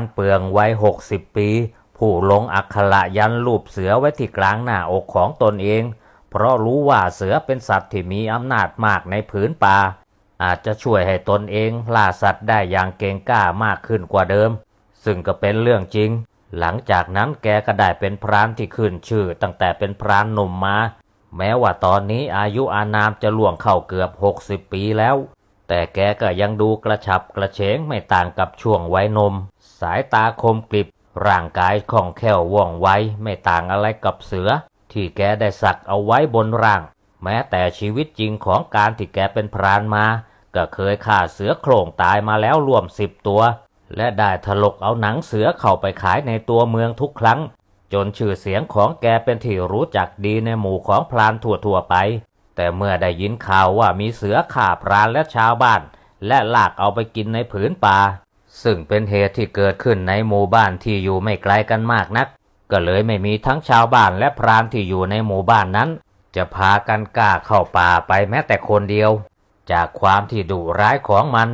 านเปลืองวัยหกสิบปี ผู้ลงอักขระยันรูปเสือไว้ที่กลางหน้าอกของตนเอง เพราะรู้ว่าเสือเป็นสัตว์ที่มีอำนาจมากในผืนป่า อาจจะช่วยให้ตนเองล่าสัตว์ได้อย่างเก่งกล้ามากขึ้นกว่าเดิม ซึ่งก็เป็นเรื่องจริง หลังจากนั้นแกก็ได้เป็นพรานที่ขึ้นชื่อ ตั้งแต่เป็นพรานหนุ่มมาแม้ว่าตอนนี้อายุอานามจะล่วงเข้าเกือบ60ปีแล้ว แต่แกก็ยังดูกระฉับกระเฉงไม่ต่างกับช่วงวัยนม สายตาคมกริบ ร่างกายคล่องแคล่วว่องไวไม่ต่างอะไรกับเสือ ที่แกได้สักเอาไว้บนร่าง แม้แต่ชีวิตจริงของการที่แกเป็นพรานมา ก็เคยฆ่าเสือโคร่งตายมาแล้วรวมสิบตัว และได้ถลกเอาหนังเสือเข้าไปขายในตัวเมืองทุกครั้ง จนชื่อเสียงของแกเป็นที่รู้จักดีในหมู่ของพรานทั่วๆไป แต่เมื่อได้ยินข่าวว่ามีเสือข่าพรานและชาวบ้านและลากเอาไปกินในผืนป่า ซึ่งเป็นเหตุที่เกิดขึ้นในหมู่บ้านที่อยู่ไม่ไกลกันมากนัก ก็เลยไม่มีทั้งชาวบ้านและพรานที่อยู่ในหมู่บ้านนั้น จะพากันกล้าเข้าป่าไปแม้แต่คนเดียว จากความที่ดุร้ายของมัน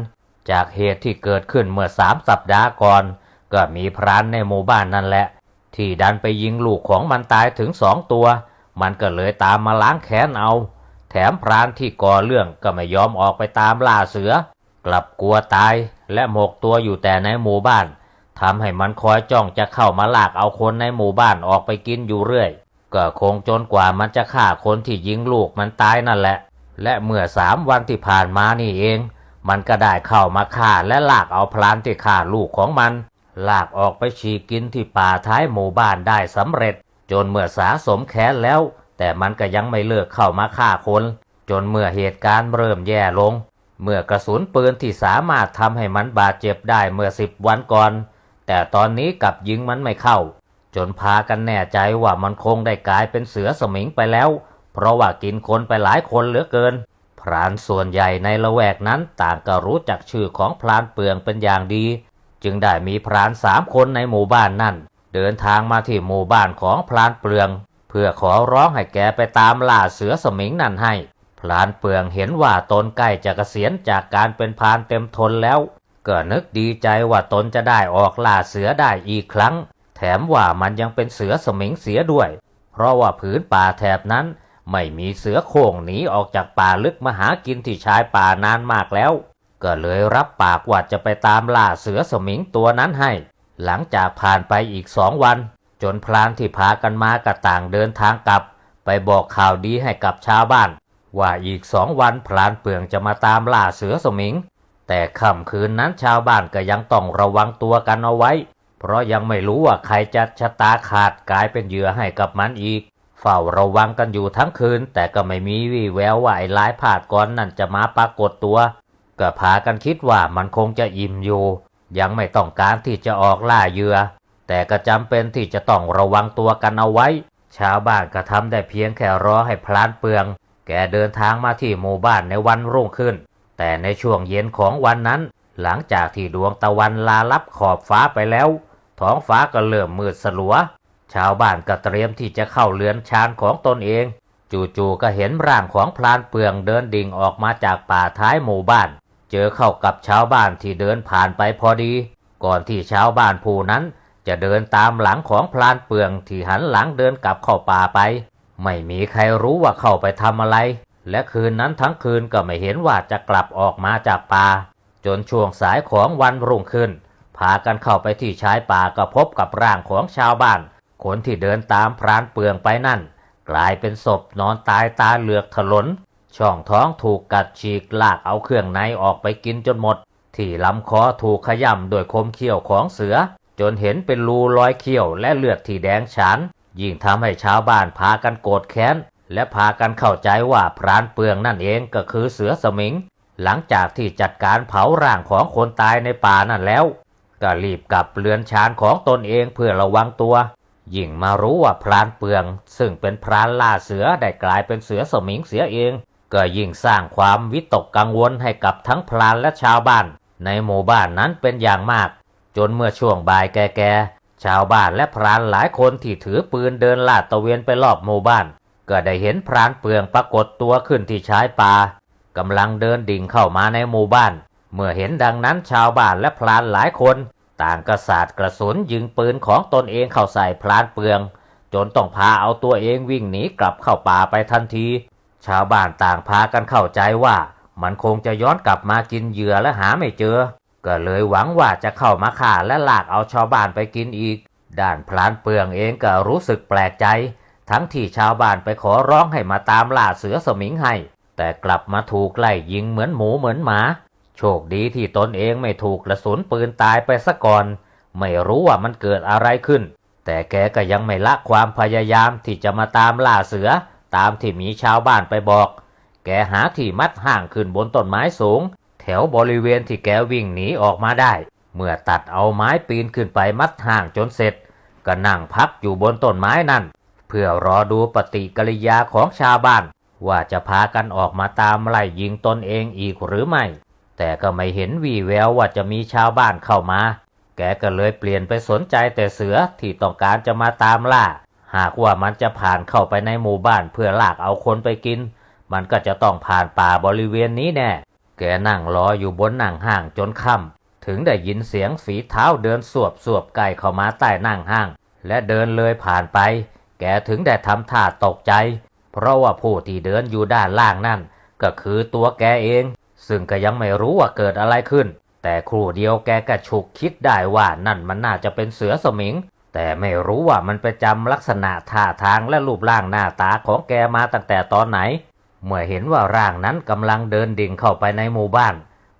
จากเหตุที่เกิดขึ้นเมื่อสามสัปดาห์ก่อน ก็มีพรานในหมู่บ้านนั่นแหละ ที่ดันไปยิงลูกของมันตายถึงสองตัว มันก็เลยตามมาล้างแค้นเอา แถมพรานที่ก่อเรื่องก็ไม่ยอมออกไปตามล่าเสือ กลับกลัวตายและหมกตัวอยู่แต่ในหมู่บ้านทำให้มันคอยจ้องจะเข้ามาลากเอาคนในหมู่บ้านออกไปกินอยู่เรื่อย ก็คงจนกว่ามันจะฆ่าคนที่ยิงลูกมันตายนั่นแหละ และเมื่อสามวันที่ผ่านมานี่เอง มันก็ได้เข้ามาฆ่าและลากเอาพลานที่ฆ่าลูกของมัน ลากออกไปฉีกกินที่ป่าท้ายหมู่บ้านได้สำเร็จ จนเมื่อสาสมแค้นแล้ว แต่มันก็ยังไม่เลิกเข้ามาฆ่าคน จนเมื่อเหตุการณ์เริ่มแย่ลง เมื่อกระสุนปืนที่สามารถทำให้มันบาดเจ็บได้เมื่อสิบวันก่อน แต่ตอนนี้กลับยิงมันไม่เข้า จนพากันแน่ใจว่ามันคงได้กลายเป็นเสือสมิงไปแล้ว เพราะว่ากินคนไปหลายคนเหลือเกิน พรานส่วนใหญ่ในละแวกนั้นต่างก็รู้จักชื่อของพรานเปลืองเป็นอย่างดี จึงได้มีพรานสามคนในหมู่บ้านนั่น เดินทางมาที่หมู่บ้านของพรานเปลือง เพื่อขอร้องให้แกไปตามล่าเสือสมิงนั่นให้ พรานเปลืองเห็นว่าตนใกล้จะเกษียณจากการเป็นพานเต็มทนแล้ว ก็นึกดีใจว่าตนจะได้ออกล่าเสือได้อีกครั้ง แถมว่ามันยังเป็นเสือสมิงเสียด้วย เพราะว่าผืนป่าแถบนั้นไม่มีเสือโคร่งหนีออกจากป่าลึกมาหากินที่ชายป่านานมากแล้ว ก็เลยรับปากว่าจะไปตามล่าเสือสมิงตัวนั้นให้ หลังจากผ่านไปอีกสองวัน จนพลานที่พากันมากระต่างเดินทางกลับ ไปบอกข่าวดีให้กับชาวบ้าน ว่าอีกสองวันพลานเปลืองจะมาตามล่าเสือสมิง แต่ค่ำคืนนั้นชาวบ้านก็ยังต้องระวังตัวกันเอาไว้ เพราะยังไม่รู้ว่าใครจะชะตาขาดกลายเป็นเหยื่อให้กับมันอีก เฝ้าระวังกันอยู่ทั้งคืน แต่ก็ไม่มีวี่แววว่าไอ้ลายผาดก่อนนั่นจะมาปรากฏตัวก็พากันคิดว่ามันคงจะอิ่มอยู่ ยังไม่ต้องการที่จะออกล่าเหยื่อ แต่ก็จำเป็นที่จะต้องระวังตัวกันเอาไว้ ชาวบ้านก็ทำได้เพียงแค่รอให้พลานเปลือง แกเดินทางมาที่หมู่บ้านในวันรุ่งขึ้น แต่ในช่วงเย็นของวันนั้น หลังจากที่ดวงตะวันลาลับขอบฟ้าไปแล้ว ท้องฟ้าก็เริ่มมืดสลัว ชาวบ้านก็เตรียมที่จะเข้าเรือนชานของตนเอง จู่ๆก็เห็นร่างของพลานเปลืองเดินดิ่งออกมาจากป่าท้ายหมู่บ้าน เจอเข้ากับชาวบ้านที่เดินผ่านไปพอดี ก่อนที่ชาวบ้านผู้นั้นจะเดินตามหลังของพลานเปลืองที่หันหลังเดินกลับเข้าป่าไป ไม่มีใครรู้ว่าเข้าไปทำอะไร และคืนนั้นทั้งคืนก็ไม่เห็นว่าจะกลับออกมาจากป่า จนช่วงสายของวันรุ่งขึ้น พากันเข้าไปที่ชายป่าก็พบกับร่างของชาวบ้าน คนที่เดินตามพรานเปลืองไปนั่น กลายเป็นศพนอนตายตาเหลือกถลน ช่องท้องถูกกัดฉีกลากเอาเครื่องในออกไปกินจนหมด ที่ลำคอถูกขย่ำด้วยคมเขี้ยวของเสือ จนเห็นเป็นรูรอยเขี้ยวและเลือดที่แดงฉาน ยิ่งทำให้ชาวบ้านพากันโกรธแค้น และพากันเข้าใจว่าพรานเปลืองนั่นเองก็คือเสือสมิง หลังจากที่จัดการเผาร่างของคนตายในป่านั่นแล้ว ก็รีบกลับเรือนชานของตนเองเพื่อระวังตัว ยิ่งมารู้ว่าพรานเปลือง ซึ่งเป็นพรานล่าเสือได้กลายเป็นเสือสมิงเสียเอง ก็ยิ่งสร้างความวิตกกังวลให้กับทั้งพรานและชาวบ้าน ในหมู่บ้านนั้นเป็นอย่างมาก จนเมื่อช่วงบ่ายแก่ๆ ชาวบ้านและพรานหลายคนที่ถือปืนเดินลาดตะเวนไปรอบหมู่บ้าน ก็ได้เห็นพรานเปลืองปรากฏตัวขึ้นที่ชายป่ากำลังเดินดิ่งเข้ามาในหมู่บ้าน เมื่อเห็นดังนั้นชาวบ้านและพรานหลายคน ต่างกระสาดกระสุนยิงปืนของตนเองเข้าใส่พลานเปลือง จนต้องพาเอาตัวเองวิ่งหนีกลับเข้าป่าไปทันที ชาวบ้านต่างพากันเข้าใจว่า มันคงจะย้อนกลับมากินเหยื่อและหาไม่เจอ ก็เลยหวังว่าจะเข้ามาฆ่าและลากเอาชาวบ้านไปกินอีก ด้านพลานเปลืองเองก็รู้สึกแปลกใจ ทั้งที่ชาวบ้านไปขอร้องให้มาตามล่าเสือสมิงให้ แต่กลับมาถูกไล่ยิงเหมือนหมูเหมือนหมา โชคดีที่ตนเองไม่ถูกกระสุนปืนตายไปซะก่อน ไม่รู้ว่ามันเกิดอะไรขึ้น แต่แกก็ยังไม่ละความพยายามที่จะมาตามล่าเสือตามที่มีชาวบ้านไปบอก แกหาที่มัดห่างขึ้นบนต้นไม้สูง ถวบริเวณที่แกวิ่งหนีออกมาได้ เมื่อตัดเอาไม้ปีนขึ้นไปมัดห่างจนเสร็จ ก็นั่งพักอยู่บนต้นไม้นั่น เพื่อรอดูปฏิกิริยาของชาวบ้าน ว่าจะพากันออกมาตามไล่ยิงตนเองอีกหรือไม่ แต่ก็ไม่เห็นวี่แววว่าจะมีชาวบ้านเข้ามา แกก็เลยเปลี่ยนไปสนใจแต่เสือที่ต้องการจะมาตามล่า หากว่ามันจะผ่านเข้าไปในหมู่บ้านเพื่อลากเอาคนไปกิน มันก็จะต้องผ่านป่าบริเวณนี้แน่ แกนั่งรออยู่บนนั่งห้างจนค่ำถึงได้ยินเสียงฝีเท้าเดินสวบสวบใกล้เข้ามาใต้นั่งห้าง และเดินเลยผ่านไป แกถึงได้ทำท่าตกใจ เพราะว่าผู้ที่เดินอยู่ด้านล่างนั่น ก็คือตัวแกเอง ซึ่งก็ยังไม่รู้ว่าเกิดอะไรขึ้น แต่ครู่เดียวแกก็ฉุกคิดได้ว่านั่นมันน่าจะเป็นเสือสมิง แต่ไม่รู้ว่ามันไปจำลักษณะท่าทางและรูปร่างหน้าตาของแกมาตั้งแต่ตอนไหน เมื่อเห็นว่าร่างนั้นกำลังเดินดิ่งเข้าไปในหมู่บ้าน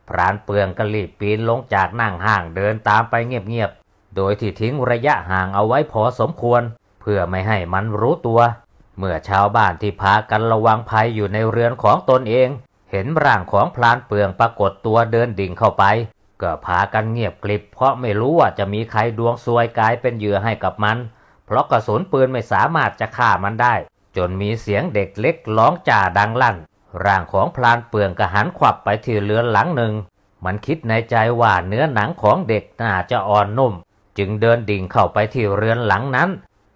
พรานเปลืองก็รีบปีนลงจากนั่งห้างเดินตามไปเงียบๆ โดยที่ทิ้งระยะห่างเอาไว้พอสมควร เพื่อไม่ให้มันรู้ตัว เมื่อชาวบ้านที่พากันระวังภัยอยู่ในเรือนของตนเอง เห็นร่างของพลานเปลืองปรากฏตัวเดินดิ่งเข้าไป ก็พากันเงียบกริบ เพราะไม่รู้ว่าจะมีใครดวงซวยกลายเป็นเหยื่อให้กับมัน เพราะกระสุนปืนไม่สามารถจะฆ่ามันได้ จนมีเสียงเด็กเล็กร้องจ่าดังลั่น ร่างของพลานเปลืองก็หันขวับไปที่เรือนหลังหนึ่ง มันคิดในใจว่าเนื้อหนังของเด็กน่าจะอ่อนนุ่ม จึงเดินดิ่งเข้าไปที่เรือนหลังนั้น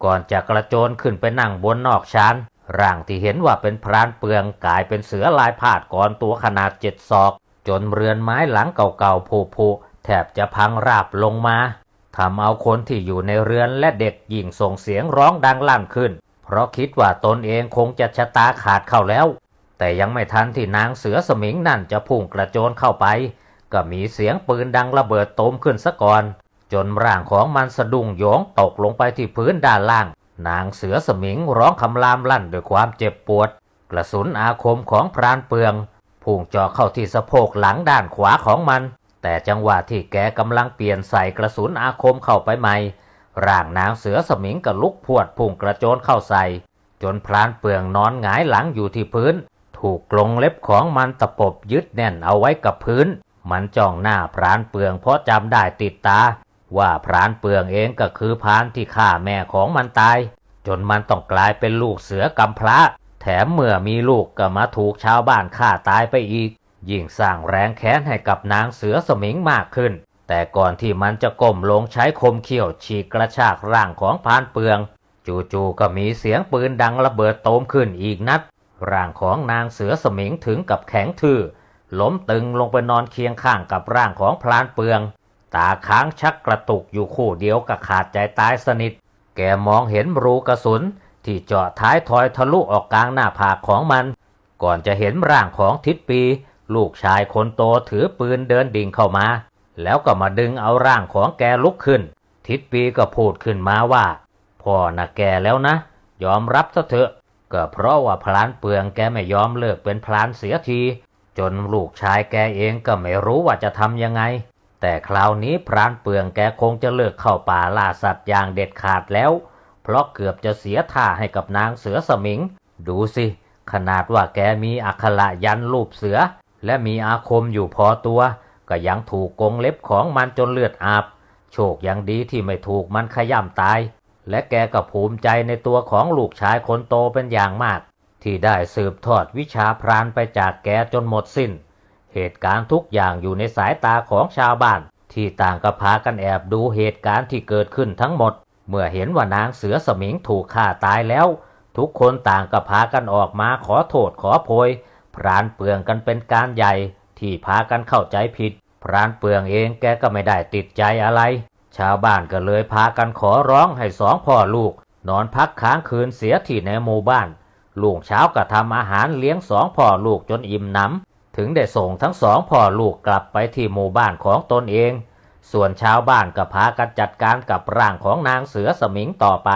ก่อนจะกระโจนขึ้นไปนั่งบนนอกชานร่างที่เห็นว่าเป็นพรานเปลืองกลายเป็นเสือลายพาดก่อนตัวขนาดเจ็ดศอก จนเรือนไม้หลังเก่าๆผุๆแทบจะพังราบลงมาทำเอาคนที่อยู่ในเรือนและเด็กยิ่งส่งเสียงร้องดังลั่นขึ้น เพราะคิดว่าตนเองคงจะชะตาขาดเข้าแล้ว แต่ยังไม่ทันที่นางเสือสมิงนั่นจะพุ่งกระโจนเข้าไป ก็มีเสียงปืนดังระเบิดโตมขึ้นซะก่อน จนร่างของมันสะดุ้งโยงตกลงไปที่พื้นด้านล่าง นางเสือสมิงร้องคำรามลั่นด้วยความเจ็บปวด กระสุนอาคมของพรานเปลืองพุ่งเจาะเข้าที่สะโพกหลังด้านขวาของมัน แต่จังหวะที่แกกำลังเปลี่ยนใส่กระสุนอาคมเข้าไปใหม่ ร่างนางเสือสมิงก็ลุกพวดพุ่งกระโจนเข้าใส่ จนพรานเปลืองนอนหงายหลังอยู่ที่พื้น ถูกกรงเล็บของมันตะปบยึดแน่นเอาไว้กับพื้น มันจ้องหน้าพรานเปลืองเพราะจำได้ติดตา ว่าพรานเปลืองเองก็คือพรานที่ฆ่าแม่ของมันตาย จนมันต้องกลายเป็นลูกเสือกำพร้า แถมเมื่อมีลูกก็มาถูกชาวบ้านฆ่าตายไปอีก ยิ่งสร้างแรงแค้นให้กับนางเสือสมิงมากขึ้น แต่ก่อนที่มันจะก้มลงใช้คมเขี้ยวฉีกกระชากร่างของพานเปือง จู่ๆก็มีเสียงปืนดังระเบิดโตมขึ้นอีกนัด ร่างของนางเสือสมิงถึงกับแข็งทื่อล้มตึงลงไปนอนเคียงข้างกับร่างของพลานเปือง ตาค้างชักกระตุกอยู่คู่เดียวกับขาดใจตายสนิท แกมองเห็นรูกระสุน ที่เจาะท้ายทอยทะลุออกกลางหน้าผากของมัน ก่อนจะเห็นร่างของทิศปี ลูกชายคนโตถือปืนเดินดิ่งเข้ามา แล้วก็มาดึงเอาร่างของแกลุกขึ้น ทิศปีก็พูดขึ้นมาว่า พ่อนะแกแล้วนะ ยอมรับซะเถอะ ก็เพราะว่าพลานเปลืองแกไม่ยอมเลิกเป็นพลานเสียที จนลูกชายแกเองก็ไม่รู้ว่าจะทำยังไง แต่คราวนี้พรานเปลืองแกคงจะเลิกเข้าป่าล่าสัตว์อย่างเด็ดขาดแล้ว เพราะเกือบจะเสียท่าให้กับนางเสือสมิง ดูสิขนาดว่าแกมีอักขระยันรูปเสือ และมีอาคมอยู่พอตัว ก็ยังถูกกงเล็บของมันจนเลือดอาบ โชคยังดีที่ไม่ถูกมันขย่ำตาย และแกก็ภูมิใจในตัวของลูกชายคนโตเป็นอย่างมาก ที่ได้สืบทอดวิชาพรานไปจากแกจนหมดสิ้น เหตุการณ์ทุกอย่างอยู่ในสายตาของชาวบ้าน ที่ต่างก็พากันแอบดูเหตุการณ์ที่เกิดขึ้นทั้งหมด เมื่อเห็นว่านางเสือสมิงถูกฆ่าตายแล้ว ทุกคนต่างก็พากันออกมาขอโทษขอโพยพรานเปลืองกันเป็นการใหญ่ที่พากันเข้าใจผิด พรานเปลืองเองแกก็ไม่ได้ติดใจอะไร ชาวบ้านก็เลยพากันขอร้องให้สองพ่อลูก นอนพักค้างคืนเสียที่ในหมู่บ้านลุงเช้าก็ทำอาหารเลี้ยงสองพ่อลูกจนอิ่มหนำถึงได้ส่งทั้งสองพ่อลูกกลับไปที่หมู่บ้านของตนเอง ส่วนชาวบ้านก็พากันจัดการกับร่างของนางเสือสมิงต่อไป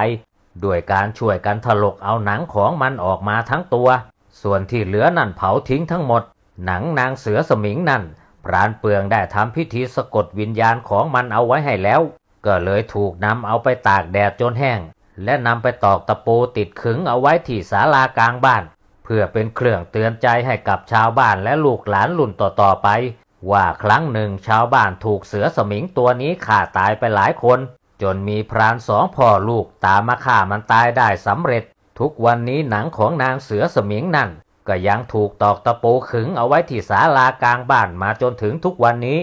ด้วยการช่วยกันถลกเอาหนังของมันออกมาทั้งตัว ส่วนที่เหลือนั่นเผาทิ้งทั้งหมด หนังนางเสือสมิงนั่น พรานเปลืองได้ทำพิธีสะกดวิญญาณของมันเอาไว้ให้แล้ว ก็เลยถูกนำเอาไปตากแดดจนแห้ง และนำไปตอกตะปูติดขึงเอาไว้ที่ศาลากลางบ้าน เพื่อเป็นเครื่องเตือนใจให้กับชาวบ้านและลูกหลานรุ่นต่อๆไป ว่าครั้งหนึ่งชาวบ้านถูกเสือสมิงตัวนี้ฆ่าตายไปหลายคน จนมีพรานสองพ่อลูกตามมาฆ่ามันตายได้สำเร็จ ทุกวันนี้หนังของนางเสือสมิงนั่น ก็ยังถูกตอกตะปูขึงเอาไว้ที่ศาลากลางบ้านมาจนถึงทุกวันนี้